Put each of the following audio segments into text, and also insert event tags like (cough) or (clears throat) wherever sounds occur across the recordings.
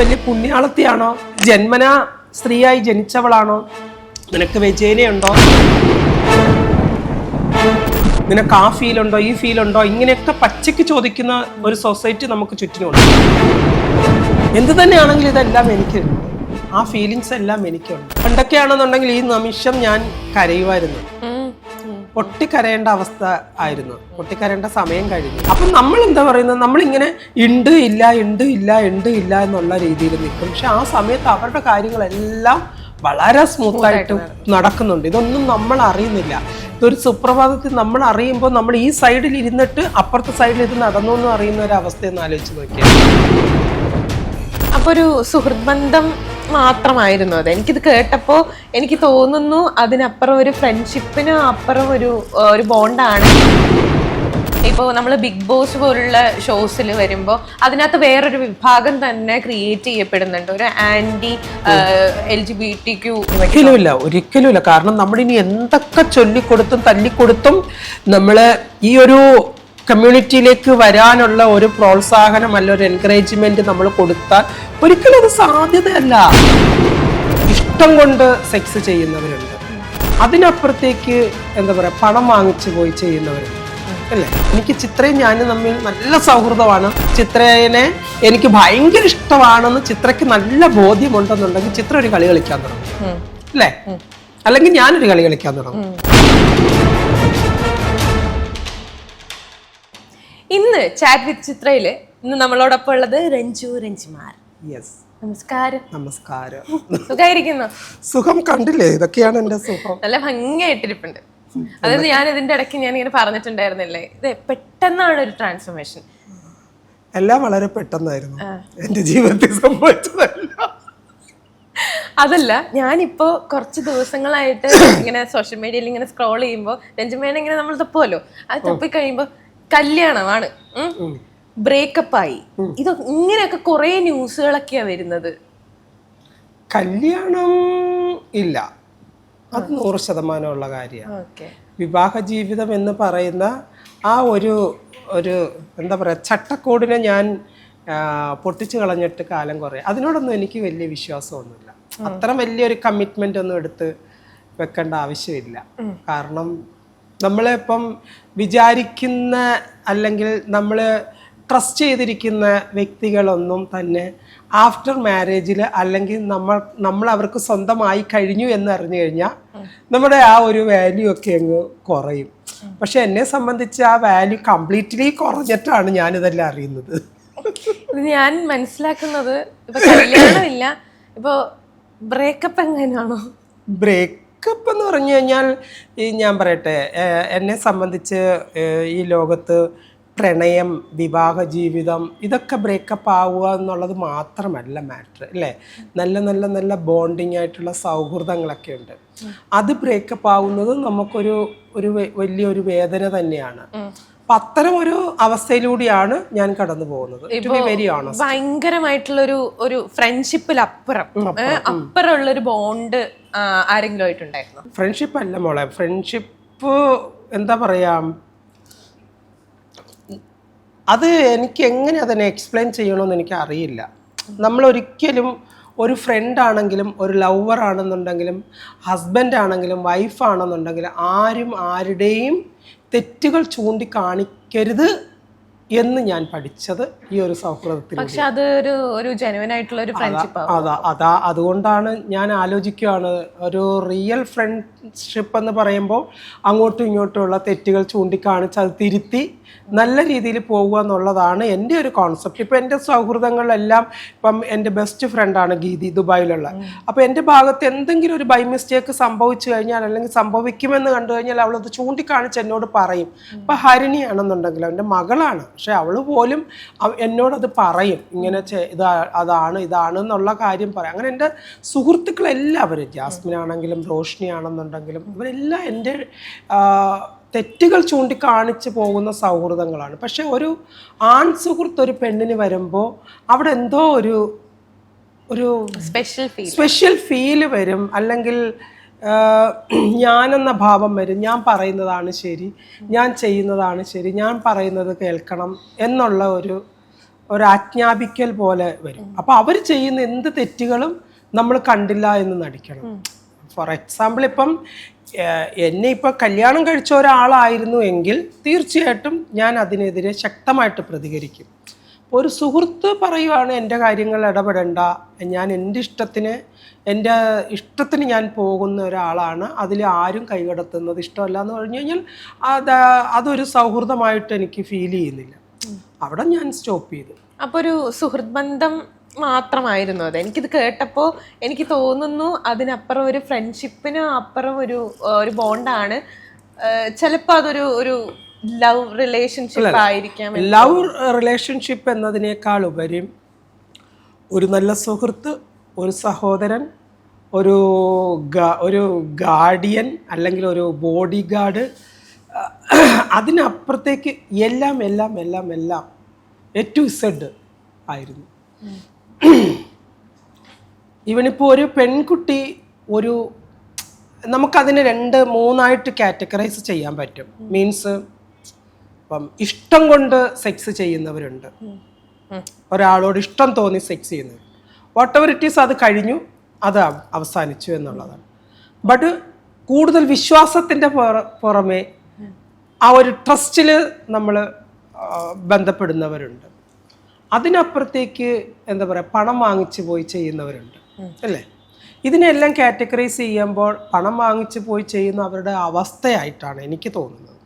വലിയ പുണ്യാളത്തിയാണോ? ജന്മന സ്ത്രീയായി ജനിച്ചവളാണോ? നിനക്ക് വ്യജേനയുണ്ടോ? നിനക്ക് ആ ഫീലുണ്ടോ ഈ ഫീലുണ്ടോ? ഇങ്ങനെയൊക്കെ പച്ചയ്ക്ക് ചോദിക്കുന്ന ഒരു സൊസൈറ്റി നമുക്ക് ചുറ്റിനുണ്ട്. എന്ത് തന്നെയാണെങ്കിലും ഇതെല്ലാം എനിക്കുണ്ട് ആ ഫീലിങ്സ് എല്ലാം എനിക്കുണ്ട്. പണ്ടൊക്കെയാണെന്നുണ്ടെങ്കിൽ ഈ നിമിഷം ഞാൻ കരയുമായിരുന്നു. പൊട്ടിക്കരയേണ്ട അവസ്ഥ ആയിരുന്നു. പൊട്ടിക്കരയേണ്ട സമയം കഴിഞ്ഞു. അപ്പം നമ്മൾ എന്താ പറയുന്നത്? നമ്മളിങ്ങനെ ഉണ്ട് ഇല്ല ഉണ്ട് ഇല്ല ഉണ്ട് ഇല്ല എന്നുള്ള രീതിയിൽ നിൽക്കും. പക്ഷെ ആ സമയത്ത് അവരുടെ കാര്യങ്ങളെല്ലാം വളരെ സ്മൂത്ത് ആയിട്ട് നടക്കുന്നുണ്ട്. ഇതൊന്നും നമ്മൾ അറിയുന്നില്ല. ഇതൊരു സുപ്രഭാതത്തിൽ നമ്മൾ അറിയുമ്പോൾ നമ്മൾ ഈ സൈഡിൽ ഇരുന്നിട്ട് അപ്പുറത്തെ സൈഡിൽ ഇത് നടന്നു എന്ന് അറിയുന്ന ഒരു അവസ്ഥയെന്ന് ആലോചിച്ച് നോക്കിയാൽ അപ്പോൾ ഒരു സുഹൃത് ബന്ധം മാത്രമായിരുന്നു അത്. എനിക്കിത് കേട്ടപ്പോൾ എനിക്ക് തോന്നുന്നു അതിനപ്പുറം ഒരു ഫ്രണ്ട്ഷിപ്പിന് അപ്പുറം ഒരു ഒരു ബോണ്ടാണ് ഇപ്പോൾ നമ്മൾ ബിഗ് ബോസ് പോലുള്ള ഷോസിൽ വരുമ്പോൾ അതിനകത്ത് വേറൊരു വിഭാഗം തന്നെ ക്രിയേറ്റ് ചെയ്യപ്പെടുന്നുണ്ട്. ഒരു anti L G B T Q ഒരിക്കലുമില്ല ഒരിക്കലുമില്ല. കാരണം നമ്മളിനി എന്തൊക്കെ ചൊല്ലിക്കൊടുത്തും തല്ലിക്കൊടുത്തും നമ്മൾ ഈ ഒരു കമ്മ്യൂണിറ്റിയിലേക്ക് വരാനുള്ള ഒരു പ്രോത്സാഹനം അല്ല ഒരു എൻകറേജ്മെന്റ് നമ്മൾ കൊടുത്താൽ ഒരിക്കലും അത് സാധ്യതയല്ല. ഇഷ്ടം കൊണ്ട് സെക്സ് ചെയ്യുന്നവരുണ്ട്. അതിനപ്പുറത്തേക്ക് എന്താ പറയുക പണം വാങ്ങിച്ചു പോയി ചെയ്യുന്നവരുണ്ട്. അല്ലേ? എനിക്ക് ചിത്രയും ഞാനും തമ്മിൽ നല്ല സൗഹൃദമാണ്. ചിത്രേനെ എനിക്ക് ഭയങ്കര ഇഷ്ടമാണെന്ന് ചിത്രയ്ക്ക് നല്ല ബോധ്യമുണ്ടെന്നുണ്ടെങ്കിൽ ചിത്ര ഒരു കളി കളിക്കാൻ തുടങ്ങും. അല്ലേ? അല്ലെങ്കിൽ ഞാനൊരു കളി കളിക്കാൻ തുടങ്ങും. ഇന്ന് ചാറ്റ് വിത്ത് ചിത്രയിൽ ഇന്ന് നമ്മളോടൊപ്പം ഉള്ളത് രഞ്ജു രഞ്ജിമാർ. യെസ് നമസ്കാരം. നമസ്കാരം. സുഖായിരിക്കുന്നു? സുഖം കണ്ടില്ലേ? ഇതൊക്കെയാണ് എന്റെ സുഖം. നല്ല ഭംഗിയായിട്ടിരിപ്പുണ്ട്. അതായത് ഞാൻ ഇതിന്റെ ഇടയ്ക്ക് ഞാൻ ഇങ്ങനെ പറഞ്ഞിട്ടുണ്ടായിരുന്നില്ലേ? ഇത് പെട്ടെന്നാണ് ഒരു ട്രാൻസ്ഫോർമേഷൻ എല്ലാം വളരെ പെട്ടെന്നായിരുന്നു. എന്റെ ജീവിതത്തിൽ സംഭവിച്ചതല്ല. അതല്ല ഞാനിപ്പോ കുറച്ച് ദിവസങ്ങളായിട്ട് ഇങ്ങനെ സോഷ്യൽ മീഡിയയിൽ ഇങ്ങനെ സ്ക്രോൾ ചെയ്യുമ്പോൾ രഞ്ജിമേനെ ഇങ്ങനെ നമ്മൾ തപ്പുമല്ലോ അത് തപ്പി കഴിയുമ്പോ കല്യാണമാണ്. ബ്രേക്കപ്പ് ആയി ഇത് ഇങ്ങനെയൊക്കെ കുറെ ന്യൂസുകളൊക്കെയാ വരുന്നത്. കല്യാണം ഇല്ല. അത് നൂറ് ശതമാനമുള്ള കാര്യമാണ് വിവാഹ ജീവിതം എന്ന് പറയുന്ന ആ ഒരു ഒരു എന്താ പറയുക ചട്ടക്കൂടിനെ ഞാൻ പൊട്ടിച്ചു കളഞ്ഞിട്ട് കാലം കുറേ അതിനോടൊന്നും എനിക്ക് വലിയ വിശ്വാസമൊന്നുമില്ല. അത്ര വലിയൊരു കമ്മിറ്റ്മെന്റ് ഒന്നും എടുത്ത് വെക്കേണ്ട ആവശ്യമില്ല. കാരണം നമ്മളിപ്പം വിചാരിക്കുന്ന അല്ലെങ്കിൽ നമ്മൾ ട്രസ്റ്റ് ചെയ്തിരിക്കുന്ന വ്യക്തികളൊന്നും തന്നെ ആഫ്റ്റർ മാരേജിൽ അല്ലെങ്കിൽ നമ്മൾ നമ്മൾ അവർക്ക് സ്വന്തമായി കഴിഞ്ഞു എന്ന് അറിഞ്ഞു കഴിഞ്ഞാൽ നമ്മുടെ ആ ഒരു വാല്യൂ ഒക്കെ അങ്ങ് കുറയും. പക്ഷെ എന്നെ സംബന്ധിച്ച് ആ വാല്യൂ കംപ്ലീറ്റ്ലി കുറഞ്ഞിട്ടാണ് ഞാനിതെല്ലാം അറിയുന്നത്. ഇത് ഞാൻ മനസ്സിലാക്കുന്നത് ഇപ്പൊ കല്യാണമില്ല. ഇപ്പോ ബ്രേക്കപ്പ് എങ്ങനെയാണോ? ബ്രേക്കപ്പ് എന്ന് പറഞ്ഞു കഴിഞ്ഞാൽ ഈ ഞാൻ പറയട്ടെ എന്നെ സംബന്ധിച്ച് ഈ ലോകത്ത് പ്രണയം വിവാഹ ജീവിതം ഇതൊക്കെ ബ്രേക്കപ്പ് ആവുക എന്നുള്ളത് മാത്രമല്ല മാറ്റർ അല്ലേ? നല്ല നല്ല നല്ല ബോണ്ടിങ് ആയിട്ടുള്ള സൗഹൃദങ്ങളൊക്കെ ഉണ്ട്. അത് ബ്രേക്കപ്പ് ആവുന്നത് നമുക്കൊരു ഒരു വലിയൊരു വേദന തന്നെയാണ്. അപ്പം അത്തരം ഒരു അവസ്ഥയിലൂടെയാണ് ഞാൻ കടന്നു പോകുന്നത്. ടു ബി വെരി ഓണസ്റ്റ് ഭയങ്കരമായിട്ടുള്ള ഒരു ഫ്രണ്ട്ഷിപ്പിൽ അപ്പുറം. അപ്പുറമുള്ള ഒരു ബോണ്ട് ആരെങ്കിലും ആയിട്ടുണ്ടായിരുന്നു? ഫ്രണ്ട്ഷിപ്പ് അല്ല മോളെ. ഫ്രണ്ട്ഷിപ്പ് എന്താ പറയാ? അത് എനിക്ക് എങ്ങനെ അതിനെ എക്സ്പ്ലെയിൻ ചെയ്യണമെന്ന് എനിക്ക് അറിയില്ല. നമ്മൾ ഒരിക്കലും ഒരു ഫ്രണ്ട് ആണെങ്കിലും ഒരു ലവർ ആണെന്നുണ്ടെങ്കിലും ഹസ്ബൻഡ് ആണെങ്കിലും വൈഫ് ആണെന്നുണ്ടെങ്കിലും ആരും ആരുടെയും തെറ്റുകൾ ചൂണ്ടിക്കാണിക്കരുത് എന്ന് ഞാൻ പഠിച്ചത് ഈ ഒരു സൗഹൃദത്തിൽ പക്ഷെ അത് ഒരു ഒരു ജെനുവൻ ആയിട്ടുള്ള ഒരു ഫ്രണ്ട്ഷിപ്പ് അതാ അതാ അതുകൊണ്ടാണ് ഞാൻ ആലോചിക്കുകയാണ് ഒരു റിയൽ ഫ്രണ്ട്ഷിപ്പ് എന്ന് പറയുമ്പോൾ അങ്ങോട്ടും ഇങ്ങോട്ടുമുള്ള തെറ്റുകൾ ചൂണ്ടിക്കാണിച്ച് അത് തിരുത്തി നല്ല രീതിയിൽ പോകുക എന്നുള്ളതാണ് എന്റെ ഒരു കോൺസെപ്റ്റ് ഇപ്പം എന്റെ സൗഹൃദങ്ങളിലെല്ലാം ഇപ്പം എന്റെ ബെസ്റ്റ് ഫ്രണ്ടാണ് ഗീതി ദുബായിലുള്ള. അപ്പോൾ എന്റെ ഭാഗത്ത് എന്തെങ്കിലും ഒരു ബൈ മിസ്റ്റേക്ക് സംഭവിച്ചു കഴിഞ്ഞാൽ അല്ലെങ്കിൽ സംഭവിക്കുമെന്ന് കണ്ടു കഴിഞ്ഞാൽ അവളത് ചൂണ്ടിക്കാണിച്ച് എന്നോട് പറയും. ഇപ്പം ഹരിണിയാണെന്നുണ്ടെങ്കിൽ എന്റെ മകളാണ്. പക്ഷെ അവൾ പോലും എന്നോടത് പറയും. ഇങ്ങനെ ചെ- ഇത് അതാണ് ഇതാണ് എന്നുള്ള കാര്യം പറയും. അങ്ങനെ എന്റെ സുഹൃത്തുക്കളെല്ലാവരും ജാസ്മിൻ ആണെങ്കിലും റോഷ്നി ആണെന്നുണ്ടെങ്കിലും ഇവരെല്ലാം എന്റെ തെറ്റുകൾ ചൂണ്ടിക്കാണിച്ച് പോകുന്ന സൗഹൃദങ്ങളാണ്. പക്ഷെ ഒരു ആൺ സുഹൃത്ത് ഒരു പെണ്ണിന് വരുമ്പോൾ അവിടെ എന്തോ ഒരു ഒരു സ്പെഷ്യൽ ഫീൽ സ്പെഷ്യൽ ഫീൽ വരും. അല്ലെങ്കിൽ ഞാനെന്ന ഭാവം വരും. ഞാൻ പറയുന്നതാണ് ശരി. ഞാൻ ചെയ്യുന്നതാണ് ശരി. ഞാൻ പറയുന്നത് കേൾക്കണം എന്നുള്ള ഒരു ഒരു ആജ്ഞാപിക്കൽ പോലെ വരും. അപ്പോൾ അവർ ചെയ്യുന്ന എന്ത് തെറ്റുകളും നമ്മൾ കണ്ടില്ല എന്ന് നടിക്കണം. ഫോർ എക്സാമ്പിൾ ഇപ്പം എന്നെ ഇപ്പം കല്യാണം കഴിച്ച ഒരാളായിരുന്നു എങ്കിൽ തീർച്ചയായിട്ടും ഞാൻ അതിനെതിരെ ശക്തമായിട്ട് പ്രതികരിക്കും. ഒരു സുഹൃത്ത് പറയുവാണ് എന്റെ കാര്യങ്ങൾ ഇടപെടേണ്ട. ഞാൻ എന്റെ ഇഷ്ടത്തിന് എന്റെ ഇഷ്ടത്തിന് ഞാൻ പോകുന്ന ഒരാളാണ്. അതിൽ ആരും കൈകടത്തുന്നത് ഇഷ്ടമല്ല എന്ന് പറഞ്ഞു കഴിഞ്ഞാൽ അത് അതൊരു സൗഹൃദമായിട്ട് എനിക്ക് ഫീൽ ചെയ്യുന്നില്ല. അവിടെ ഞാൻ സ്റ്റോപ്പ് ചെയ്തു. അപ്പോൾ ഒരു സുഹൃത്ത് ബന്ധം മാത്രമായിരുന്നു അത്. എനിക്കിത് കേട്ടപ്പോൾ എനിക്ക് തോന്നുന്നു അതിനപ്പുറം ഒരു ഫ്രണ്ട്ഷിപ്പിന് അപ്പുറം ഒരു ഒരു ബോണ്ടാണ് ചിലപ്പോൾ അതൊരു ഒരു ലവ് റിലേഷൻഷിപ്പ് ആയിരിക്കാം ലവ് റിലേഷൻഷിപ്പ് എന്നതിനേക്കാൾ ഉപരി ഒരു നല്ല സുഹൃത്ത് ഒരു സഹോദരൻ ഒരു ഒരു ഗാർഡിയൻ അല്ലെങ്കിൽ ഒരു ബോഡി ഗാർഡ് അതിനപ്പുറത്തേക്ക് എല്ലാം എല്ലാം എല്ലാം എല്ലാം എ ടു സെഡ് ആയിരുന്നു. ഇവനിപ്പോൾ ഒരു പെൺകുട്ടി ഒരു നമുക്കതിനെ രണ്ട് മൂന്നായിട്ട് കാറ്റഗറൈസ് ചെയ്യാൻ പറ്റും. മീൻസ് ഇപ്പം ഇഷ്ടം കൊണ്ട് സെക്സ് ചെയ്യുന്നവരുണ്ട്. ഒരാളോട് ഇഷ്ടം തോന്നി സെക്സ് ചെയ്യുന്നവർ വാട്ട് എവർ ഇറ്റ് ഈസ് അത് കഴിഞ്ഞു അത് അവസാനിച്ചു എന്നുള്ളതാണ്. ബട്ട് കൂടുതൽ വിശ്വാസത്തിന്റെ പുറ- പുറമെ ആ ഒരു ട്രസ്റ്റിൽ നമ്മൾ ബന്ധപ്പെടുന്നവരുണ്ട്. അതിനപ്പുറത്തേക്ക് എന്താ പറയുക പണം വാങ്ങിച്ചു പോയി ചെയ്യുന്നവരുണ്ട്. അല്ലേ? ഇതിനെല്ലാം കാറ്റഗറൈസ് ചെയ്യുമ്പോൾ പണം വാങ്ങിച്ചു പോയി ചെയ്യുന്ന അവരുടെ അവസ്ഥയായിട്ടാണ് എനിക്ക് തോന്നുന്നത്.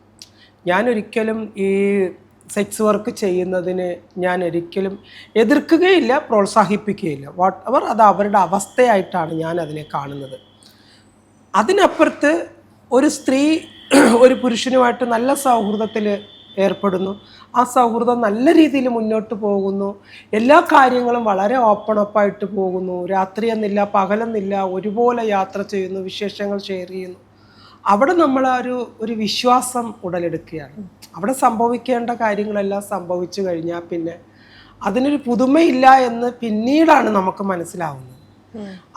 ഞാൻ ഒരിക്കലും ഈ സെക്സ് വർക്ക് ചെയ്യുന്നതിന് ഞാൻ ഒരിക്കലും എതിർക്കുകയില്ല പ്രോത്സാഹിപ്പിക്കുകയില്ല. വാട്ട് അവർ അത് അവരുടെ അവസ്ഥയായിട്ടാണ് ഞാൻ അതിനെ കാണുന്നത്. അതിനപ്പുറത്ത് ഒരു സ്ത്രീ ഒരു പുരുഷനുമായിട്ട് നല്ല സൗഹൃദത്തിൽ ഏർപ്പെടുന്നു. ആ സൗഹൃദം നല്ല രീതിയിൽ മുന്നോട്ട് പോകുന്നു. എല്ലാ കാര്യങ്ങളും വളരെ ഓപ്പൺ അപ്പായിട്ട് പോകുന്നു. രാത്രി എന്നില്ല പകലെന്നില്ല ഒരുപോലെ യാത്ര ചെയ്യുന്നു വിശേഷങ്ങൾ ഷെയർ ചെയ്യുന്നു. അവിടെ നമ്മൾ ആ ഒരു ഒരു വിശ്വാസം ഉടലെടുക്കുകയാണ്. അവിടെ സംഭവിക്കേണ്ട കാര്യങ്ങളെല്ലാം സംഭവിച്ചു കഴിഞ്ഞാൽ പിന്നെ അതിനൊരു പുതുമയില്ല എന്ന് പിന്നീടാണ് നമുക്ക് മനസ്സിലാവുന്നത്.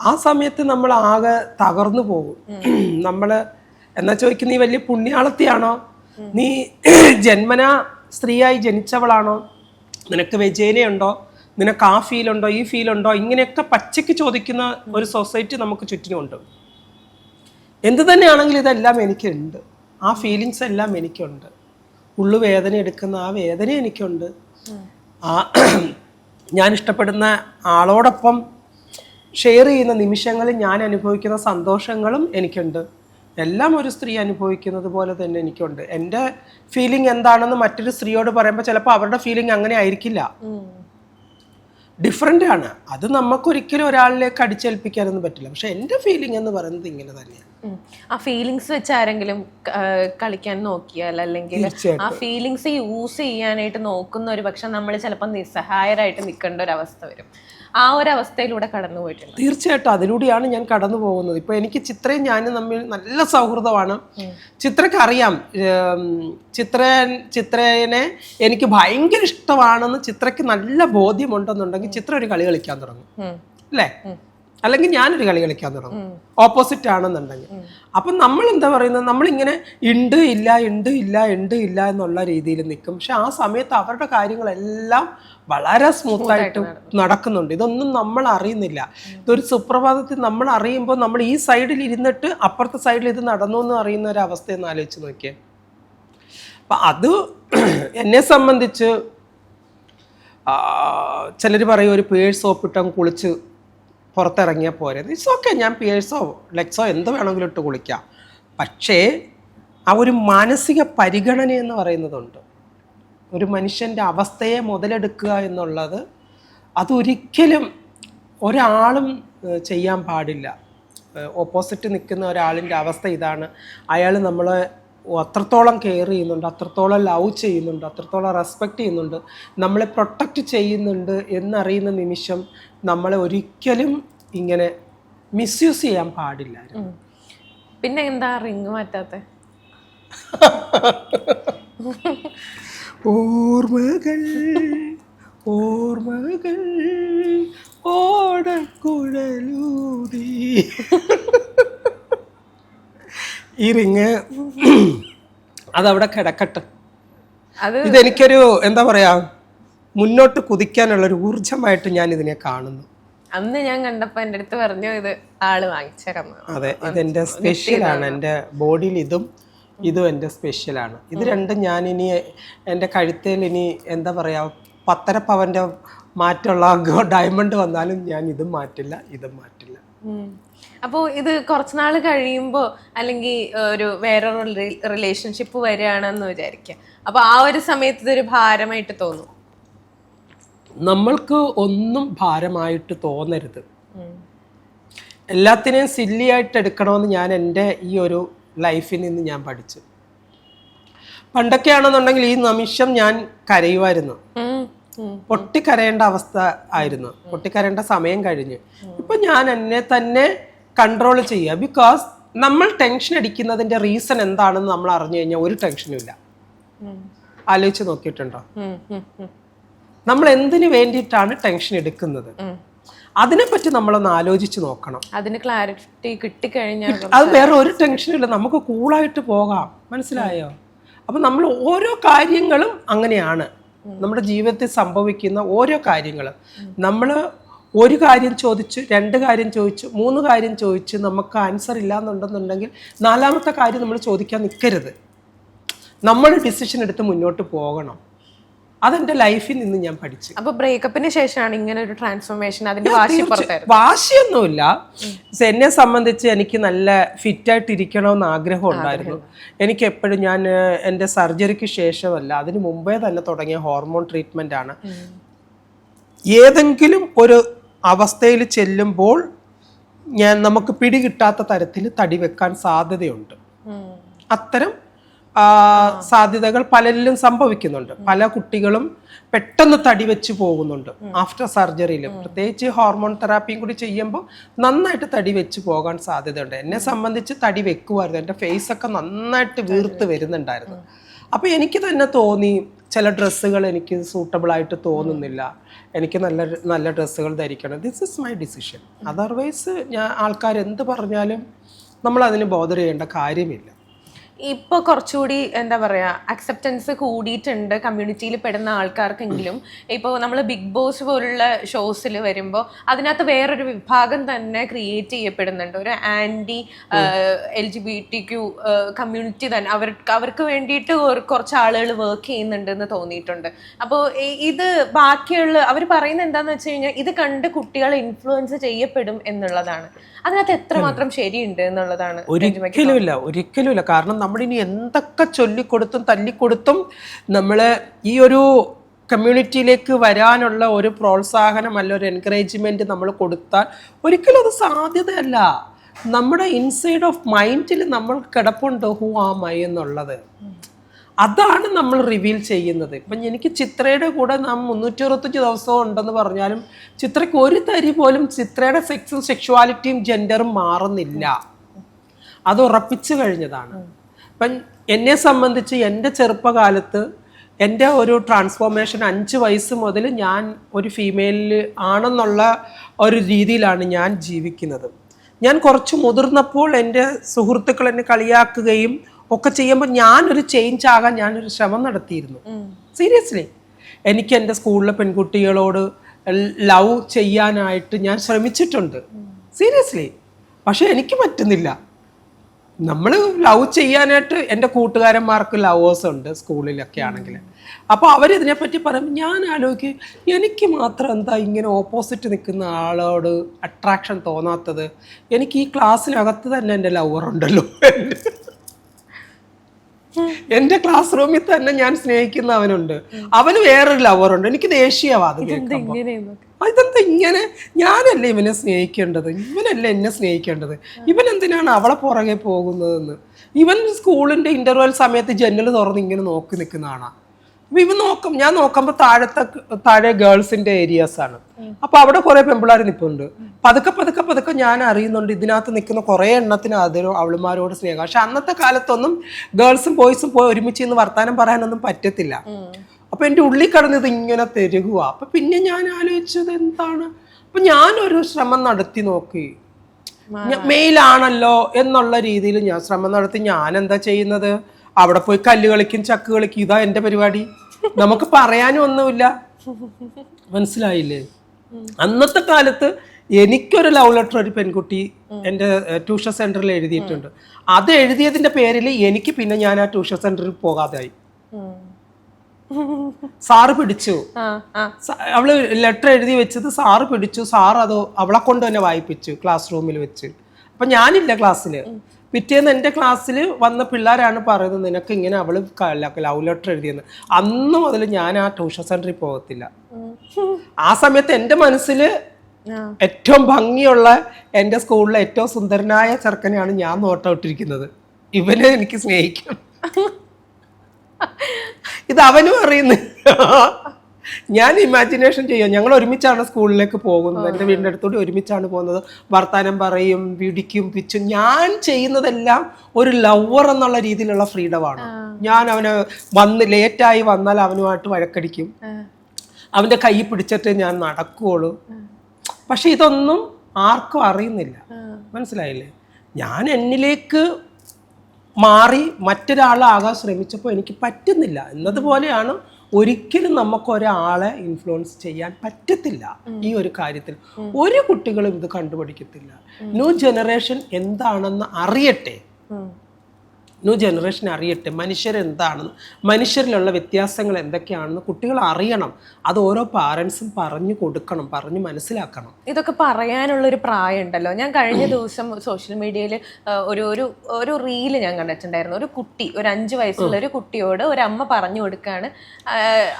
ആ സമയത്ത് നമ്മൾ ആകെ തകർന്നു പോകും. നമ്മൾ എന്നാ ചോദിക്കുന്ന നീ വലിയ പുണ്യാളത്തിയാണോ? നീ ജന്മന സ്ത്രീയായി ജനിച്ചവളാണോ? നിനക്ക് വ്യജേനയുണ്ടോ? നിനക്ക് ആ ഫീലുണ്ടോ ഈ ഫീലുണ്ടോ ഇങ്ങനെയൊക്കെ പച്ചയ്ക്ക് ചോദിക്കുന്ന ഒരു സൊസൈറ്റി നമുക്ക് ചുറ്റിനുമുണ്ട്. എന്ത് തന്നെയാണെങ്കിലും ഇതെല്ലാം എനിക്കുണ്ട്. ആ ഫീലിങ്സ് എല്ലാം എനിക്കുണ്ട്. ഉള്ളു വേദന എടുക്കുന്ന ആ വേദന എനിക്കുണ്ട്. ആ ഞാൻ ഇഷ്ടപ്പെടുന്ന ആളോടൊപ്പം ഷെയർ ചെയ്യുന്ന നിമിഷങ്ങളിൽ ഞാൻ അനുഭവിക്കുന്ന സന്തോഷങ്ങളും എനിക്കുണ്ട്. എല്ലാം ഒരു സ്ത്രീ അനുഭവിക്കുന്നത് പോലെ തന്നെ എനിക്കുണ്ട്. എന്റെ ഫീലിംഗ് എന്താണെന്ന് മറ്റൊരു സ്ത്രീയോട് പറയുമ്പോൾ ചിലപ്പോൾ അവരുടെ ഫീലിംഗ് അങ്ങനെ ആയിരിക്കില്ല. ഡിഫറെന്റ് ആണ്. അത് നമുക്കൊരിക്കലും ഒരാളിലേക്ക് അടിച്ചേൽപ്പിക്കാനൊന്നും പറ്റില്ല. പക്ഷെ എന്റെ ഫീലിംഗ് എന്ന് പറയുന്നത് ഇങ്ങനെ തന്നെയാണ്. ആ ഫീലിങ്സ് വെച്ച് ആരെങ്കിലും കളിക്കാൻ നോക്കിയാൽ അല്ലെങ്കിൽ ആ ഫീലിങ്സ് യൂസ് ചെയ്യാനായിട്ട് നോക്കുന്ന ഒരു പക്ഷെ നമ്മൾ ചിലപ്പോൾ നിസ്സഹായരായിട്ട് നിൽക്കേണ്ട ഒരു അവസ്ഥ വരും. ആ ഒരു അവസ്ഥയിലൂടെ കടന്നു പോയിട്ടുണ്ട്. തീർച്ചയായിട്ടും അതിലൂടെയാണ് ഞാൻ കടന്നു പോകുന്നത്. ഇപ്പൊ എനിക്ക് ചിത്രയും ഞാനും തമ്മിൽ നല്ല സൗഹൃദമാണ്. ചിത്രക്ക് അറിയാം ചിത്ര ചിത്രേനെ എനിക്ക് ഭയങ്കര ഇഷ്ടമാണെന്ന് ചിത്രക്ക് നല്ല ബോധ്യമുണ്ടെന്നുണ്ടെങ്കിൽ ചിത്ര ഒരു കളി കളിക്കാൻ തുടങ്ങും. അല്ലേ? അല്ലെങ്കിൽ ഞാനൊരു കളി കളിക്കാൻ തുടങ്ങും. ഓപ്പോസിറ്റ് ആണെന്നുണ്ടെങ്കിൽ. അപ്പം നമ്മൾ എന്താ പറയുന്നത്? നമ്മളിങ്ങനെ ഉണ്ട് ഇല്ല ഉണ്ട് ഇല്ല ഉണ്ട് ഇല്ല എന്നുള്ള രീതിയിൽ നിൽക്കും. പക്ഷെ ആ സമയത്ത് അവരുടെ കാര്യങ്ങളെല്ലാം വളരെ സ്മൂത്തായിട്ട് നടക്കുന്നുണ്ട്. ഇതൊന്നും നമ്മൾ അറിയുന്നില്ല. ഇതൊരു സുപ്രഭാതത്തിൽ നമ്മൾ അറിയുമ്പോൾ നമ്മൾ ഈ സൈഡിൽ ഇരുന്നിട്ട് അപ്പുറത്തെ സൈഡിൽ ഇത് നടന്നു എന്ന് അറിയുന്ന ഒരു അവസ്ഥയെന്ന് ആലോചിച്ച് നോക്കിയേ. അപ്പം അത് (clears throat) എന്നെ സംബന്ധിച്ച് ചിലർ പറയും ഒരു പേഴ്സ് ഓപ്പിട്ടങ്ങ് കുളിച്ച് പുറത്തിറങ്ങിയാൽ പോരെ. ഇറ്റ്സ് ഓക്കെ ഞാൻ പിയേഴ്സോ ലെക്സോ എന്ത് വേണമെങ്കിലും ഇട്ട് കുളിക്കാം. പക്ഷേ ആ ഒരു മാനസിക പരിഗണന എന്ന് പറയുന്നതുണ്ട്. ഒരു മനുഷ്യന്റെ അവസ്ഥയെ മുതലെടുക്കുക എന്നുള്ളത് അതൊരിക്കലും ഒരാളും ചെയ്യാൻ പാടില്ല. ഓപ്പോസിറ്റ് നിൽക്കുന്ന ഒരാളിന്റെ അവസ്ഥ ഇതാണ്. അയാൾ നമ്മളെ അത്രത്തോളം കെയർ ചെയ്യുന്നുണ്ട് അത്രത്തോളം ലവ് ചെയ്യുന്നുണ്ട് അത്രത്തോളം റെസ്പെക്റ്റ് ചെയ്യുന്നുണ്ട് നമ്മളെ പ്രൊട്ടക്റ്റ് ചെയ്യുന്നുണ്ട് എന്നറിയുന്ന നിമിഷം നമ്മളെ ഒരിക്കലും ഇങ്ങനെ മിസ്യൂസ് ചെയ്യാൻ പാടില്ല പിന്നെ എന്താ റിങ് മാറ്റാത്ത? ഓർമ്മകൾ ഓർമ്മകൾ ഓടക്കുഴലൂതി. ഈ റിങ് അതവിടെ കിടക്കട്ടെ. ഇതെനിക്കൊരു എന്താ പറയാ മുന്നോട്ട് കുതിക്കാനുള്ള ഒരു ഊർജമായിട്ട് ഞാൻ ഇതിനെ കാണുന്നു. അന്ന് ഞാൻ കണ്ടപ്പോ എന്റെ അടുത്ത് പറഞ്ഞു ഇത് ആൾ വാങ്ങിച്ചേരാം അതെ ഇതെന്റെ സ്പെഷ്യലാണ്. എന്റെ ബോഡിയിൽ ഇതും ഇതും എന്റെ സ്പെഷ്യലാണ്. ഇത് രണ്ടും ഞാൻ ഇനി എന്റെ കഴുത്തേൽ ഇനി എന്താ പറയാ പത്തര പവന്റെ മാറ്റമുള്ള ഡയമണ്ട് വന്നാലും ഞാൻ ഇതും മാറ്റില്ല ഇതും മാറ്റില്ല. അപ്പോൾ ഇത് കുറച്ച് നാൾ കഴിയുമ്പോൾ അല്ലെങ്കിൽ ഒരു വേറൊരു റിലേഷൻഷിപ്പ് വരികയാണെന്ന് വിചാരിക്കുക അപ്പോൾ ആ ഒരു സമയത്ത് ഇതൊരു ഭാരമായിട്ട് തോന്നും. നമ്മൾക്ക് ഒന്നും ഭാരമായിട്ട് തോന്നരുത്. എല്ലാത്തിനെയും സില്ലിയായിട്ട് എടുക്കണമെന്ന് ഞാൻ എന്റെ ഈ ഒരു ലൈഫിൽ നിന്ന് ഞാൻ പഠിച്ചു. പണ്ടൊക്കെ ആണെന്നുണ്ടെങ്കിൽ ഈ നിമിഷം ഞാൻ കരയുമായിരുന്നു. പൊട്ടിക്കരയേണ്ട അവസ്ഥ ആയിരുന്നു. പൊട്ടിക്കരയേണ്ട സമയം കഴിഞ്ഞ്. ഇപ്പൊ ഞാൻ എന്നെ തന്നെ കൺട്രോൾ ചെയ്യുക. ബിക്കോസ് നമ്മൾ ടെൻഷൻ അടിക്കുന്നതിന്റെ റീസൺ എന്താണെന്ന് നമ്മൾ അറിഞ്ഞു കഴിഞ്ഞാൽ ഒരു ടെൻഷനും ഇല്ല. ആലോചിച്ച് നോക്കിയിട്ടുണ്ടോ. നമ്മൾ എന്തിനു വേണ്ടിയിട്ടാണ് ടെൻഷൻ എടുക്കുന്നത്? അതിനെ അതിനെപ്പറ്റി നമ്മളൊന്ന് ആലോചിച്ച് നോക്കണം. അതിന് ക്ലാരിറ്റി കിട്ടിക്കഴിഞ്ഞാൽ അത് വേറെ ഒരു ടെൻഷനും ഇല്ല. നമുക്ക് കൂളായിട്ട് പോകാം. മനസ്സിലായോ? അപ്പം നമ്മൾ ഓരോ കാര്യങ്ങളും അങ്ങനെയാണ്. നമ്മുടെ ജീവിതത്തിൽ സംഭവിക്കുന്ന ഓരോ കാര്യങ്ങളും. നമ്മൾ ഒരു കാര്യം ചോദിച്ചു രണ്ട് കാര്യം ചോദിച്ചു മൂന്ന് കാര്യം ചോദിച്ചു നമുക്ക് ആൻസർ ഇല്ല എന്നുണ്ടെന്നുണ്ടെങ്കിൽ നാലാമത്തെ കാര്യം നമ്മൾ ചോദിക്കാൻ നിൽക്കരുത് നമ്മൾ ഡിസിഷൻ എടുത്ത് മുന്നോട്ട് പോകണം. അതെന്റെ ലൈഫിൽ നിന്ന് ഞാൻ പഠിച്ചു. അപ്പൊ ബ്രേക്കപ്പിന് ശേഷമാണ് ഇങ്ങനെ ഒരു ട്രാൻസ്ഫോർമേഷൻ അതിന്റെ വാശി വാശിയൊന്നുമില്ല. എന്നെ സംബന്ധിച്ച് എനിക്ക് നല്ല ഫിറ്റ് ആയിട്ട് ഇരിക്കണമെന്ന് ആഗ്രഹം ഉണ്ടായിരുന്നു. എനിക്ക് എപ്പോഴും ഞാൻ എന്റെ എന്റെ സർജറിക്ക് ശേഷമല്ല അതിന് മുമ്പേ തന്നെ തുടങ്ങിയ ഹോർമോൺ ട്രീറ്റ്മെന്റ് ആണ്. ഏതെങ്കിലും ഒരു അവസ്ഥയിൽ ചെല്ലുമ്പോൾ ഞാൻ നമുക്ക് പിടികിട്ടാത്ത തരത്തിൽ തടി വെക്കാൻ സാധ്യതയുണ്ട്. അത്തരം സാധ്യതകൾ പലരിലും സംഭവിക്കുന്നുണ്ട്. പല കുട്ടികളും പെട്ടെന്ന് തടി വെച്ച് പോകുന്നുണ്ട്. ആഫ്റ്റർ സർജറിയിൽ പ്രത്യേകിച്ച് ഹോർമോൺ തെറാപ്പിയും കൂടി ചെയ്യുമ്പോൾ നന്നായിട്ട് തടി വെച്ച് പോകാൻ സാധ്യതയുണ്ട്. എന്നെ സംബന്ധിച്ച് തടി വെക്കുമായിരുന്നു. എന്റെ ഫേസ് ഒക്കെ നന്നായിട്ട് വീർത്ത് വരുന്നുണ്ടായിരുന്നു. അപ്പോൾ എനിക്ക് തന്നെ തോന്നി ചില ഡ്രസ്സുകൾ എനിക്ക് സൂട്ടബിൾ ആയിട്ട് തോന്നുന്നില്ല. എനിക്ക് നല്ല നല്ല ഡ്രസ്സുകൾ ധരിക്കണം. This is my decision otherwise ഞാൻ ആൾക്കാർ എന്ത് പറഞ്ഞാലും നമ്മൾ അതിന് ബോധർ ചെയ്യേണ്ട കാര്യമില്ല. ഇപ്പൊ കുറച്ചുകൂടി എന്താ പറയാ അക്സെപ്റ്റൻസ് കൂടിയിട്ടുണ്ട് കമ്മ്യൂണിറ്റിയിൽ പെടുന്ന ആൾക്കാർക്കെങ്കിലും. ഇപ്പോൾ നമ്മൾ ബിഗ് ബോസ് പോലുള്ള ഷോസിൽ വരുമ്പോൾ അതിനകത്ത് വേറൊരു വിഭാഗം തന്നെ ക്രിയേറ്റ് ചെയ്യപ്പെടുന്നുണ്ട്. ഒരു anti L G B T Q community തന്നെ. അവർ അവർക്ക് വേണ്ടിയിട്ട് കുറച്ച് ആളുകൾ വർക്ക് ചെയ്യുന്നുണ്ട് എന്ന് തോന്നിയിട്ടുണ്ട് അപ്പോൾ ഇത് ബാക്കിയുള്ള അവർ പറയുന്നത് എന്താണെന്ന് വെച്ച് കഴിഞ്ഞാൽ ഇത് കണ്ട് കുട്ടികൾ ഇൻഫ്ലുവൻസ് ചെയ്യപ്പെടും എന്നുള്ളതാണ്. അതിനകത്ത് എത്രമാത്രം ശരിയുണ്ട് എന്നുള്ളതാണ് ഒരിക്കലുമില്ല ഒരിക്കലുമില്ല. കാരണം നമ്മളിനി എന്തൊക്കെ ചൊല്ലിക്കൊടുത്തും തല്ലിക്കൊടുത്തും നമ്മൾ ഈ ഒരു കമ്മ്യൂണിറ്റിയിലേക്ക് വരാനുള്ള ഒരു പ്രോത്സാഹനം അല്ല ഒരു എൻകറേജ്മെന്റ് നമ്മൾ കൊടുത്താൽ ഒരിക്കലും അത് സാധ്യതയല്ല. നമ്മുടെ ഇൻസൈഡ് ഓഫ് മൈൻഡിൽ നമ്മൾ കിടപ്പുണ്ട് ഹൂ ആ മൈ എന്നുള്ളത്. അതാണ് നമ്മൾ റിവീൽ ചെയ്യുന്നത്. ഇപ്പം എനിക്ക് ചിത്രയുടെ കൂടെ നാം മുന്നൂറ്റി അറുപത്തഞ്ച് ദിവസവും ഉണ്ടെന്ന് പറഞ്ഞാലും ചിത്രയ്ക്ക് ഒരു തരി പോലും ചിത്രയുടെ സെക്സും സെക്ഷുവാലിറ്റിയും ജെൻഡറും മാറുന്നില്ല. അത് ഉറപ്പിച്ചു കഴിഞ്ഞതാണ്. അപ്പം എന്നെ സംബന്ധിച്ച് എന്റെ ചെറുപ്പകാലത്ത് എന്റെ ഒരു ട്രാൻസ്ഫോർമേഷൻ അഞ്ച് വയസ്സ് മുതൽ ഞാൻ ഒരു ഫീമെയിൽ ആണെന്നുള്ള ഒരു രീതിയിലാണ് ഞാൻ ജീവിക്കുന്നത്. ഞാൻ കുറച്ച് മുതിർന്നപ്പോൾ എന്റെ സുഹൃത്തുക്കൾ എന്നെ കളിയാക്കുകയും ഒക്കെ ചെയ്യുമ്പോൾ ഞാനൊരു ചേഞ്ച് ആകാൻ ഞാനൊരു ശ്രമം നടത്തിയിരുന്നു. സീരിയസ്ലി എനിക്ക് എന്റെ സ്കൂളിലെ പെൺകുട്ടികളോട് ലവ് ചെയ്യാനായിട്ട് ഞാൻ ശ്രമിച്ചിട്ടുണ്ട്. സീരിയസ്ലി പക്ഷെ എനിക്ക് പറ്റുന്നില്ല. നമ്മൾ ലവ് ചെയ്യാനായിട്ട് എന്റെ കൂട്ടുകാരന്മാർക്ക് ലവേഴ്സ് ഉണ്ട് സ്കൂളിലൊക്കെ ആണെങ്കിൽ. അപ്പോൾ അവരിതിനെപ്പറ്റി പറയുമ്പോൾ ഞാൻ ആലോചിക്കും എനിക്ക് മാത്രം എന്താ ഇങ്ങനെ ഓപ്പോസിറ്റ് നിൽക്കുന്ന ആളോട് അട്രാക്ഷൻ തോന്നാത്തത്? എനിക്ക് ഈ ക്ലാസ്സിനകത്ത് തന്നെ എന്റെ ലവർ ഉണ്ടല്ലോ. എന്റെ ക്ലാസ് റൂമിൽ തന്നെ ഞാൻ സ്നേഹിക്കുന്ന അവനുണ്ട് അവന് വേറൊരു ലവർ ഉണ്ട്. എനിക്ക് ദേഷ്യവാദം ഇതെന്താ ഇങ്ങനെ? ഞാനല്ലേ ഇവനെ സ്നേഹിക്കേണ്ടത്? ഇവനല്ലേ എന്നെ സ്നേഹിക്കേണ്ടത്? ഇവൻ എന്തിനാണ് അവളെ പുറകെ പോകുന്നതെന്ന്? ഇവൻ സ്കൂളിന്റെ ഇന്റർവെൽ സമയത്ത് ജനൽ തുറന്ന് ഇങ്ങനെ നോക്കി നിൽക്കുന്നതാണ് അപ്പം ഇവൻ നോക്കും ഞാൻ നോക്കുമ്പോൾ താഴത്തെ താഴെ ഗേൾസിന്റെ ഏരിയാസാണ് അപ്പോൾ അപ്പൊ അവിടെ കുറേ പെമ്പിളാർ നിൽപ്പുണ്ട് പതുക്കെ പതുക്കെ പതുക്കെ ഞാൻ അറിയുന്നുണ്ട് ഇതിനകത്ത് നിൽക്കുന്ന കുറേ എണ്ണത്തിന് അതിലോ അവളുമാരോട് സ്നേഹം. പക്ഷെ അന്നത്തെ കാലത്തൊന്നും ഗേൾസും ബോയ്സും പോയി ഒരുമിച്ച് ഇന്ന് വർത്തമാനം പറയാനൊന്നും പറ്റത്തില്ല. അപ്പൊ എന്റെ ഉള്ളിൽ കടന്നത് ഇങ്ങനെ തെരുകുക അപ്പൊ പിന്നെ ഞാൻ ആലോചിച്ചത് എന്താണ്? അപ്പൊ ഞാനൊരു ശ്രമം നടത്തി നോക്കി. മെയിലാണല്ലോ എന്നുള്ള രീതിയിൽ ഞാൻ ശ്രമം നടത്തി. ഞാൻ എന്താ ചെയ്യുന്നത്? അവിടെ പോയി കല്ല് കളിക്കും ചക്ക് കളിക്കും. ഇതാ എന്റെ പരിപാടി. നമുക്ക് പറയാനും ഒന്നുമില്ല. മനസ്സിലായില്ലേ? അന്നത്തെ കാലത്ത് എനിക്കൊരു ലവ് ലെറ്റർ ഒരു പെൺകുട്ടി എന്റെ ട്യൂഷൻ സെന്ററിൽ എഴുതിയിട്ടുണ്ട്. അത് എഴുതിയതിന്റെ പേരിൽ എനിക്ക് പിന്നെ ഞാൻ ആ ട്യൂഷൻ സെന്ററിൽ പോകാതായി. സാറ് പിടിച്ചു. അവൾ ലെറ്റർ എഴുതി വെച്ചത് സാറ് പിടിച്ചു. സാർ അത് അവളെ കൊണ്ട് തന്നെ വായിപ്പിച്ചു ക്ലാസ് റൂമിൽ വെച്ച്. അപ്പൊ ഞാനില്ല ക്ലാസ്സിൽ പിറ്റേന്ന് എന്റെ ക്ലാസ്സിൽ വന്ന പിള്ളേരാണ് പറയുന്നത് നിനക്ക് ഇങ്ങനെ അവൾ ലവ് ലെറ്റർ എഴുതിയെന്ന്. അന്ന് മുതൽ ഞാൻ ആ ട്യൂഷൻ സെന്ററിൽ പോകത്തില്ല. ആ സമയത്ത് എന്റെ മനസ്സിൽ ഏറ്റവും ഭംഗിയുള്ള എന്റെ സ്കൂളിലെ ഏറ്റവും സുന്ദരനായ ചെറുക്കനെയാണ് ഞാൻ നോട്ടം ഇട്ടിരിക്കുന്നത്. ഇവനെ എനിക്ക് സ്നേഹിക്കും. (laughs) ഇത് അവനും അറിയുന്നു. ഞാൻ ഇമാജിനേഷൻ ചെയ്യാം. ഞങ്ങൾ ഒരുമിച്ചാണ് സ്കൂളിലേക്ക് പോകുന്നത്. എന്റെ വീടിന്റെ അടുത്തോട്ട് ഒരുമിച്ചാണ് പോകുന്നത്. വർത്താനം പറയും പിടിക്കും പിച്ചും ഞാൻ ചെയ്യുന്നതെല്ലാം ഒരു ലവർ എന്നുള്ള രീതിയിലുള്ള ഫ്രീഡമാണ് ഞാൻ അവന് വന്ന് ലേറ്റായി വന്നാൽ അവനുമായിട്ട് വഴക്കടിക്കും. അവന്റെ അവന്റെ കൈ പിടിച്ചിട്ട് ഞാൻ നടക്കുകയുള്ളൂ പക്ഷെ ഇതൊന്നും ആർക്കും അറിയുന്നില്ല. മനസ്സിലായില്ലേ? ഞാൻ എന്നിലേക്ക് മാറി മറ്റൊരാളാകാൻ ശ്രമിച്ചപ്പോൾ എനിക്ക് പറ്റുന്നില്ല. എന്നതുപോലെയാണ് ഒരിക്കലും നമുക്ക് ഒരാളെ ഇൻഫ്ലുവൻസ് ചെയ്യാൻ പറ്റത്തില്ല ഈ ഒരു കാര്യത്തിൽ. ഒരു കുട്ടികളും ഇത് കണ്ടുപിടിക്കത്തില്ല. ന്യൂ ജനറേഷൻ എന്താണെന്ന് അറിയട്ടെ. ന്യൂ ജനറേഷൻ അറിയട്ടെ മനുഷ്യരെന്താണെന്ന് മനുഷ്യരിലുള്ള വ്യത്യാസങ്ങൾ എന്തൊക്കെയാണെന്ന് കുട്ടികൾ അറിയണം. അത് ഓരോ പാരൻസും പറഞ്ഞു കൊടുക്കണം പറഞ്ഞു മനസ്സിലാക്കണം. ഇതൊക്കെ പറയാനുള്ള ഒരു പ്രായം ഉണ്ടല്ലോ ഞാൻ കഴിഞ്ഞ (clears throat) ദിവസം സോഷ്യൽ മീഡിയയിൽ ഒരു ഒരു ഒരു റീൽ ഞാൻ കണ്ടിട്ടുണ്ടായിരുന്നു. ഒരു കുട്ടി ഒരു അഞ്ച് വയസ്സുള്ള ഒരു കുട്ടിയോട് ഒരു അമ്മ പറഞ്ഞു കൊടുക്കാണ്.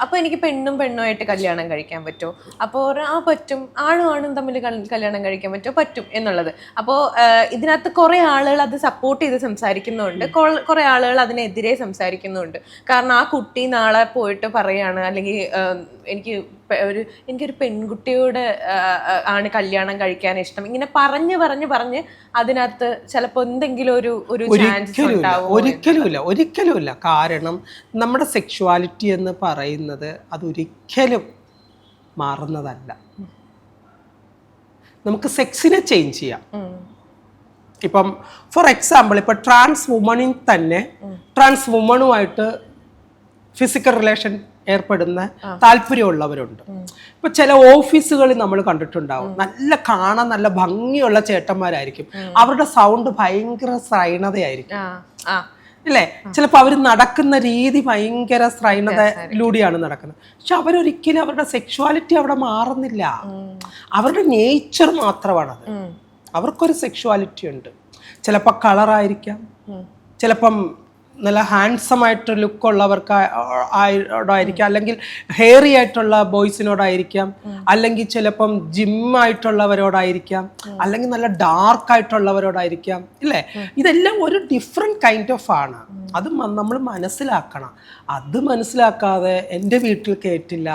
അപ്പോൾ എനിക്ക് പെണ്ണും പെണ്ണുമായിട്ട് കല്യാണം കഴിക്കാൻ പറ്റുമോ? അപ്പോൾ ആ പറ്റും. ആണും ആണും തമ്മിൽ കല്യാണം കഴിക്കാൻ പറ്റുമോ? പറ്റും എന്നുള്ളത്. അപ്പോൾ ഇതിനകത്ത് കുറേ ആളുകൾ അത് സപ്പോർട്ട് ചെയ്ത് സംസാരിക്കുന്നുണ്ട് കുറെ ആളുകൾ അതിനെതിരെ സംസാരിക്കുന്നുണ്ട്. കാരണം ആ കുട്ടി നാളെ പോയിട്ട് പറയാണ് അല്ലെങ്കിൽ എനിക്ക് ഒരു എനിക്കൊരു പെൺകുട്ടിയോട് ആണ് കല്യാണം കഴിക്കാൻ ഇഷ്ടം. ഇങ്ങനെ പറഞ്ഞ് പറഞ്ഞ് പറഞ്ഞ് അതിനകത്ത് ചിലപ്പോൾ എന്തെങ്കിലും ഒരു ഒരു ചാൻസ് ഒരിക്കലുമില്ല ഒരിക്കലുമില്ല. കാരണം നമ്മുടെ സെക്ഷുവാലിറ്റി എന്ന് പറയുന്നത് അതൊരിക്കലും മാറുന്നതല്ല. നമുക്ക് സെക്സിനെ ചേഞ്ച് ചെയ്യാം. ഇപ്പം ഫോർ എക്സാമ്പിൾ ഇപ്പം ട്രാൻസ് വുമണിൽ തന്നെ ട്രാൻസ് വുമണുമായിട്ട് ഫിസിക്കൽ റിലേഷൻ ഏർപ്പെടുന്ന താല്പര്യമുള്ളവരുണ്ട്. ഇപ്പൊ ചില ഓഫീസുകളിൽ നമ്മൾ കണ്ടിട്ടുണ്ടാവും. നല്ല കാണാൻ നല്ല ഭംഗിയുള്ള ചേട്ടന്മാരായിരിക്കും. അവരുടെ സൗണ്ട് ഭയങ്കര ശ്രൈണതയായിരിക്കും അല്ലേ ചിലപ്പോൾ അവർ നടക്കുന്ന രീതി ഭയങ്കര ശ്രൈണതയിലൂടെയാണ് നടക്കുന്നത്. പക്ഷെ അവരൊരിക്കലും അവരുടെ സെക്ഷുവാലിറ്റി അവിടെ മാറുന്നില്ല. അവരുടെ നേച്ചർ മാത്രമാണത്. അവർക്കൊരു സെക്ഷുവാലിറ്റി ഉണ്ട്. ചിലപ്പോൾ കളറായിരിക്കാം ചിലപ്പം നല്ല ഹാൻസം ആയിട്ട് ലുക്ക് ഉള്ളവർക്ക് ആയിരിക്കാം അല്ലെങ്കിൽ ഹെയറി ആയിട്ടുള്ള ബോയ്സിനോടായിരിക്കാം അല്ലെങ്കിൽ ചിലപ്പം ജിം ആയിട്ടുള്ളവരോടായിരിക്കാം. അല്ലെങ്കിൽ നല്ല ഡാർക്ക് ആയിട്ടുള്ളവരോടായിരിക്കാം. ഇല്ലേ? ഇതെല്ലാം ഒരു ഡിഫറെന്റ് കൈൻഡ് ഓഫ് ആണ്. അത് നമ്മൾ മനസ്സിലാക്കണം. അത് മനസ്സിലാക്കാതെ എന്റെ വീട്ടിൽ കയറ്റില്ല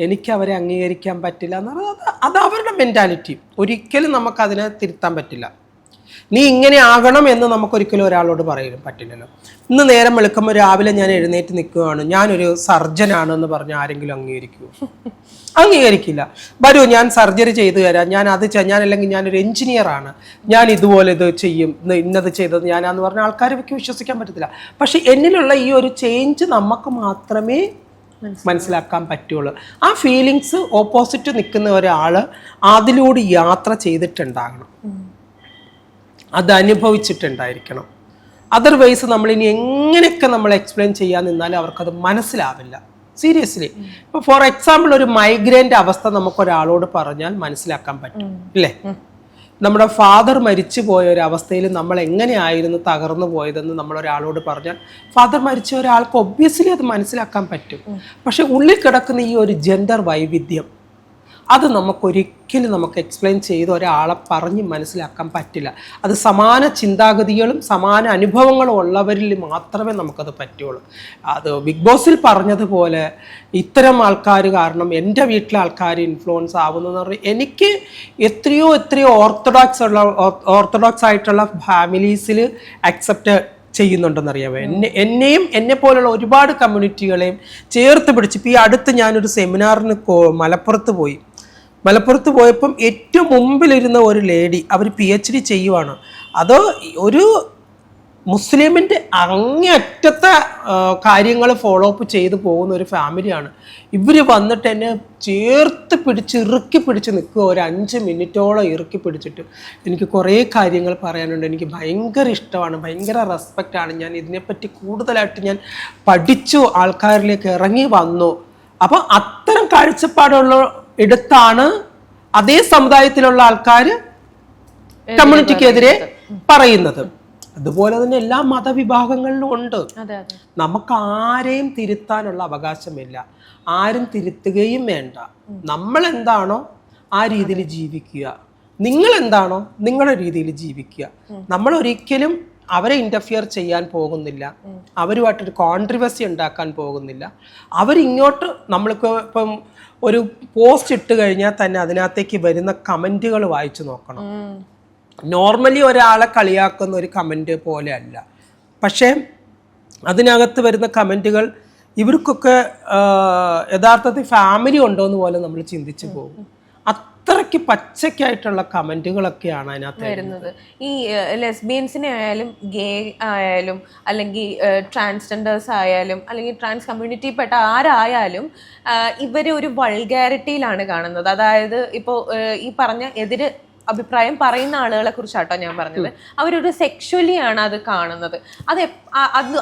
എനിക്ക് അവരെ അംഗീകരിക്കാൻ പറ്റില്ല. എന്നുള്ളത് അത് അവരുടെ മെന്റാലിറ്റി ഒരിക്കലും നമുക്കതിനെ തിരുത്താൻ പറ്റില്ല. നീ ഇങ്ങനെ ആകണം എന്ന് നമുക്കൊരിക്കലും ഒരാളോട് പറയാൻ പറ്റില്ലല്ലോ. ഇന്ന് നേരം വെളുക്കുമ്പോൾ രാവിലെ ഞാൻ എഴുന്നേറ്റ് നിൽക്കുകയാണ്. ഞാനൊരു സർജനാണ് എന്ന് പറഞ്ഞ് ആരെങ്കിലും അംഗീകരിക്കുമോ (laughs) അംഗീകരിക്കില്ല. വരൂ ഞാൻ സർജറി ചെയ്തു തരാം. ഞാൻ അത് ഞാൻ അല്ലെങ്കിൽ ഞാനൊരു എഞ്ചിനീയറാണ് ഞാൻ ഇതുപോലെ ഇത് ചെയ്യും. ഇന്ന് ഇന്നത് ചെയ്തത് ഞാനാന്ന് പറഞ്ഞ ആൾക്കാരെ വയ്ക്ക് വിശ്വസിക്കാൻ പറ്റത്തില്ല. പക്ഷെ എന്നിലുള്ള ഈ ഒരു ചേഞ്ച് നമുക്ക് മാത്രമേ മനസ്സിലാക്കാൻ പറ്റുള്ളൂ. ആ ഫീലിങ്സ് ഓപ്പോസിറ്റ് നിൽക്കുന്ന ഒരാൾ അതിലൂടെ യാത്ര ചെയ്തിട്ടുണ്ടാകണം. അത് അനുഭവിച്ചിട്ടുണ്ടായിരിക്കണം. അതർവൈസ് നമ്മൾ ഇനി എങ്ങനെയൊക്കെ നമ്മൾ എക്സ്പ്ലെയിൻ ചെയ്യാൻ നിന്നാലും അവർക്കത് മനസ്സിലാവില്ല. സീരിയസ്ലി ഇപ്പൊ ഫോർ എക്സാമ്പിൾ ഒരു മൈഗ്രൈന്റെ അവസ്ഥ നമുക്ക് ഒരാളോട് പറഞ്ഞാൽ മനസ്സിലാക്കാൻ പറ്റും. ഇല്ലേ? നമ്മുടെ ഫാദർ മരിച്ചു പോയ ഒരു അവസ്ഥയിൽ നമ്മൾ എങ്ങനെയായിരുന്നു തകർന്നു പോയതെന്ന് നമ്മൾ ഒരാളോട് പറഞ്ഞാൽ ഫാദർ മരിച്ച ഒരാൾക്ക് ഒബ്വിയസ്ലി അത് മനസ്സിലാക്കാൻ പറ്റും. പക്ഷെ ഉള്ളിൽ കിടക്കുന്ന ഈ ഒരു ജെൻഡർ വൈവിധ്യം അത് നമുക്കൊരിക്കലും നമുക്ക് എക്സ്പ്ലെയിൻ ചെയ്ത് ഒരാളെ പറഞ്ഞ് മനസ്സിലാക്കാൻ പറ്റില്ല. അത് സമാന ചിന്താഗതികളും സമാന അനുഭവങ്ങളും ഉള്ളവരിൽ മാത്രമേ നമുക്കത് പറ്റുള്ളൂ. അത് ബിഗ് ബോസിൽ പറഞ്ഞതുപോലെ ഇത്തരം ആൾക്കാർ കാരണം എന്റെ വീട്ടിലെ ആൾക്കാർ ഇൻഫ്ലുവൻസ് ആവുന്നതെന്ന് പറഞ്ഞാൽ എനിക്ക് എത്രയോ എത്രയോ ഓർത്തഡോക്സ് ഉള്ള ഓർത്തഡോക്സ് ആയിട്ടുള്ള ഫാമിലീസിൽ അക്സെപ്റ്റ് ചെയ്യുന്നുണ്ടെന്നറിയാമോ എന്നെ എന്നെയും എന്നെ പോലുള്ള ഒരുപാട് കമ്മ്യൂണിറ്റികളെയും ചേർത്ത് പിടിച്ച് ഇപ്പോൾ ഈ അടുത്ത് ഞാനൊരു സെമിനാറിന് മലപ്പുറത്ത് പോയി. മലപ്പുറത്ത് പോയപ്പം ഏറ്റവും മുമ്പിലിരുന്ന ഒരു ലേഡി അവർ പി എച്ച് ഡി ചെയ്യുവാണ്. അത് ഒരു മുസ്ലിമിന്റെ അങ്ങേയറ്റത്തെ കാര്യങ്ങൾ ഫോളോ അപ്പ് ചെയ്ത് പോകുന്ന ഒരു ഫാമിലിയാണ് ഇവർ വന്നിട്ട് എന്നെ ചേർത്ത് പിടിച്ച് ഇറുക്കി പിടിച്ച് നിൽക്കുക. ഒരു അഞ്ച് മിനിറ്റോളം ഇറുക്കി പിടിച്ചിട്ട് എനിക്ക് കുറേ കാര്യങ്ങൾ പറയാനുണ്ട്. എനിക്ക് ഭയങ്കര ഇഷ്ടമാണ്. ഭയങ്കര റെസ്പെക്റ്റാണ് ഞാൻ ഇതിനെപ്പറ്റി കൂടുതലായിട്ട് ഞാൻ പഠിച്ചു. ആൾക്കാരിലേക്ക് ഇറങ്ങി വന്നു. അപ്പോൾ അത്തരം കാഴ്ചപ്പാടുള്ള ഇടത്താണ് അതേ സമുദായത്തിലുള്ള ആൾക്കാർ കമ്മ്യൂണിറ്റിക്കെതിരെ പറയുന്നത്. അതുപോലെ തന്നെ എല്ലാ മതവിഭാഗങ്ങളിലും ഉണ്ട്. നമുക്ക് ആരെയും തിരുത്താനുള്ള അവകാശമില്ല. ആരും തിരുത്തുകയും വേണ്ട. നമ്മൾ എന്താണോ ആ രീതിയിൽ ജീവിക്കുക. നിങ്ങൾ എന്താണോ നിങ്ങളുടെ രീതിയിൽ ജീവിക്കുക. നമ്മൾ ഒരിക്കലും അവരെ ഇന്റർഫിയർ ചെയ്യാൻ പോകുന്നില്ല. അവരുമായിട്ടൊരു കോൺട്രവേഴ്സി ഉണ്ടാക്കാൻ പോകുന്നില്ല. അവരിങ്ങോട്ട് നമ്മൾക്ക് ഇപ്പം ഒരു പോസ്റ്റ് ഇട്ട് കഴിഞ്ഞാൽ തന്നെ അതിനകത്തേക്ക് വരുന്ന കമന്റുകൾ വായിച്ചു നോക്കണം. നോർമലി ഒരാളെ കളിയാക്കുന്ന ഒരു കമന്റ് പോലെ അല്ല. പക്ഷേ അതിനകത്ത് വരുന്ന കമന്റുകൾ ഇവർക്കൊക്കെ യഥാർത്ഥത്തിൽ ഫാമിലി ഉണ്ടോ എന്ന് പോലെ നമ്മൾ ചിന്തിച്ചു പോകും. അത്രയ്ക്ക് പച്ചയ്ക്കായിട്ടുള്ള കമന്റുകളൊക്കെയാണ് അതിനകത്ത് വരുന്നത്. ഈ ലെസ്ബിയൻസിനെ ആയാലും ഗേ ആയാലും അല്ലെങ്കിൽ ട്രാൻസ്ജെൻഡേഴ്സ് ആയാലും അല്ലെങ്കിൽ ട്രാൻസ് കമ്മ്യൂണിറ്റിപ്പെട്ട ആരായാലും ഇവർ ഒരു വൾഗാരിറ്റിയിലാണ് കാണുന്നത്. അതായത് ഇപ്പോൾ ഈ പറഞ്ഞ എതിര് അഭിപ്രായം പറയുന്ന ആളുകളെ കുറിച്ചാട്ടോ ഞാൻ പറഞ്ഞത്. അവരൊരു സെക്ഷുവലി ആണ് അത് കാണുന്നത്. അത്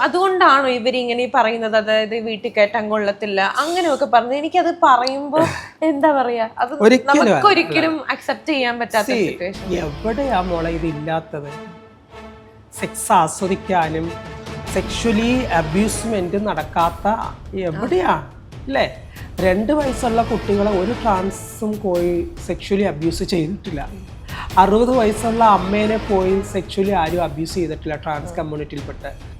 അതുകൊണ്ടാണോ ഇവരിങ്ങനെ ഈ പറയുന്നത്? അതായത് വീട്ടിൽ കയറ്റാൻ കൊള്ളത്തില്ല അങ്ങനെയൊക്കെ പറഞ്ഞത് എനിക്കത് പറയുമ്പോൾ എന്താ പറയാ? അത് നമുക്ക് ഒരിക്കലും അക്സെപ്റ്റ് ചെയ്യാൻ പറ്റാത്ത എവിടെയാ മോളെ ഇതില്ലാത്തത് സെക്സ് ആസ്വദിക്കാനും സെക്ഷലി അബ്യൂസ്മെന്റ് നടക്കാത്ത എവിടെയാ? അല്ലേ? രണ്ട് വയസ്സുള്ള കുട്ടികളെ ഒരു ട്രാൻസും പോയി സെക്ഷലി അബ്യൂസ് ചെയ്തിട്ടില്ല. അറുപത് വയസ്സുള്ള അമ്മേനെ പോയി സെക്ച്വലി ആരും അബ്യൂസ് ചെയ്തിട്ടില്ല ട്രാൻസ് കമ്മ്യൂണിറ്റിയിൽപ്പെട്ട്